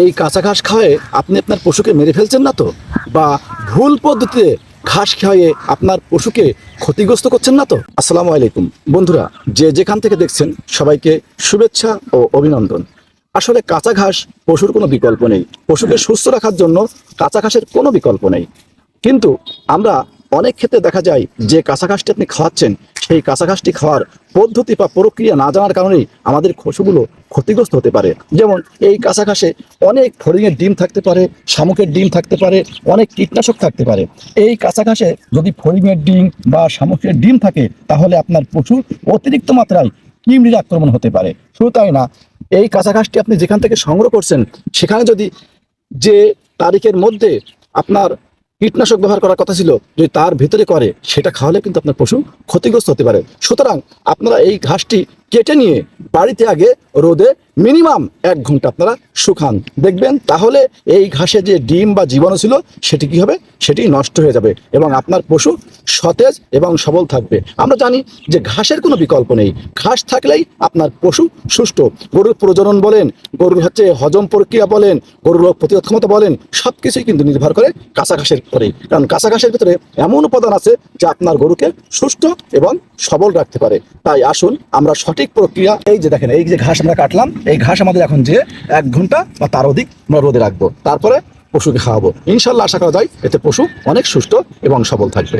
এই কাঁচা ঘাস খাওয়ায়ে আপনি আপনার পশুকে মেরে ফেলছেন না তো? বা ভুল পদ্ধতিতে ঘাস খাওয়াইয়ে আপনার পশুকে ক্ষতিগ্রস্ত করছেন না তো? আসসালামু আলাইকুম। বন্ধুরা, যে যেখান থেকে দেখছেন, সবাইকে শুভেচ্ছা ও অভিনন্দন। আসলে কাঁচা ঘাস পশুর কোনো বিকল্প নেই। পশুকে সুস্থ রাখার জন্য কাঁচা ঘাসের কোনো বিকল্প নেই। কিন্তু আমরা অনেক ক্ষেত্রে দেখা যায় যে কাঁচা ঘাসটি আপনি খাওয়াচ্ছেন সেই কাঁচা ঘাসটি খাওয়ার পদ্ধতি বা প্রক্রিয়া না জানার কারণেই আমাদের খসুগুলো ক্ষতিগ্রস্ত হতে পারে। যেমন এই কাঁচা অনেক ফড়িংয়ের ডিম থাকতে পারে, শামুকের ডিম থাকতে পারে, অনেক কীটনাশক থাকতে পারে। এই কাঁচা যদি ফড়িংয়ের ডিম বা শামুকের ডিম থাকে, তাহলে আপনার প্রচুর অতিরিক্ত মাত্রায় কিমড়ির আক্রমণ হতে পারে। শুধু তাই না, এই কাঁচা আপনি যেখান থেকে সংগ্রহ করছেন, সেখানে যদি যে তারিখের মধ্যে আপনার কীটনাশক ব্যবহার করার কথা ছিল, যদি তার ভিতরে করে, সেটা খাওয়ালে কিন্তু আপনার পশু ক্ষতিগ্রস্ত হতে পারে। সুতরাং আপনারা এই ঘাসটি কেটে নিয়ে বাড়িতে আগে রোদে মিনিমাম এক ঘণ্টা আপনারা শুকান। দেখবেন তাহলে এই ঘাসে যে ডিম বা জীবাণু ছিল, সেটি কি হবে? সেটি নষ্ট হয়ে যাবে এবং আপনার পশু সতেজ এবং সবল থাকবে। আমরা জানি যে ঘাসের কোনো বিকল্প নেই। ঘাস থাকলেই আপনার পশু সুস্থ গরুর প্রজনন বলেন, গরুর হচ্ছে হজম প্রক্রিয়া বলেন, গরুর রোগ প্রতিরোধ ক্ষমতা বলেন সব কিছুই কিন্তু নির্ভর করে কাঁচা ঘাসের উপরেই। কারণ কাঁচা ঘাসের ভিতরে এমন উপাদান আছে যা আপনার গরুকে সুস্থ এবং সবল রাখতে পারে। তাই আসুন, আমরা সঠিক প্রক্রিয়া এই যে দেখেন, এই যে ঘাস আমরা কাটলাম, এই ঘাস আমাদের এখন যে এক ঘণ্টা বা তার অধিক আমরা রোদে রাখব। তারপরে পশুকে খাওয়াবো। ইনশাল্লাহ আশা করা যায়, এতে পশু অনেক সুস্থ এবং সবল থাকবে।